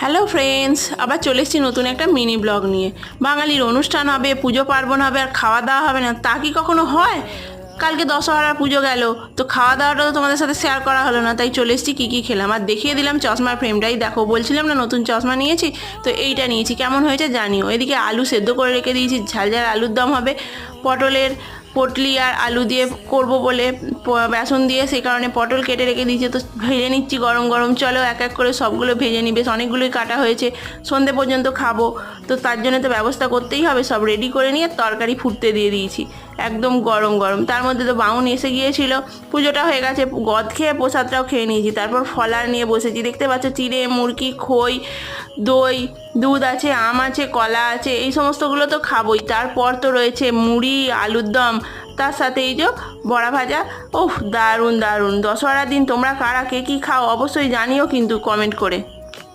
Hello friends আবার চলে এসেছি নতুন একটা মিনি ব্লগ নিয়ে। বাঙালির অনুষ্ঠান হবে, পুজো পার্বণ হবে, আর খাওয়া দাওয়া হবে না। তা কি কখনো হয়? কালকে দশহরা পুজো গেল, তো খাওয়া দাওয়াটা তো তোমাদের সাথে শেয়ার করা হলো না, তাই চলে এসেছি কী কী খেলাম। আর দেখিয়ে দিলাম চশমার ফ্রেমটাই দেখো, বলছিলাম না নতুন চশমা নিয়েছি, তো এইটা নিয়েছি। কেমন হয়েছে জানিও। এদিকে আলু সেদ্ধ করে রেখে দিয়েছি, ঝাল ঝাল আলুর দম হবে, পটলের পটলি আর আলু দিয়ে করব বলে বেসন দিয়ে, সেই কারণে পটল কেটে রেখে দিয়েছে। তো ভেজে নিচ্ছি গরম গরম। চলো এক এক করে সবগুলো ভেজে নিই। বেশ অনেকগুলোই কাটা হয়েছে। সন্ধে পর্যন্ত খাব। তো তার জন্য তো ব্যবস্থা করতেই হবে। সব রেডি করে নিয়ে তরকারি ফুটতে দিয়ে দিয়েছি। একদম গরম গরম। তার মধ্যে তো বাউন এসে গিয়েছিল। পুজোটা হয়ে গেছে। গদ খেয়ে প্রসাদটাও খেয়ে নিয়েছি। তারপর ফলার নিয়ে বসেছি। দেখতে পাচ্ছ, চিড়ে, মুরগি, খই দই, দুধ আছে, আম আছে, কলা আছে, এই সমস্তগুলো তো খাবোই। তারপর তো রয়েছে মুড়ি, আলুর দম, তার সাথে এই যে বড়া ভাজা। ওহ দারুণ দারুণ। দশহরার দিন তোমরা কারা, কে কী খাও, অবশ্যই জানিও কিন্তু কমেন্ট করে।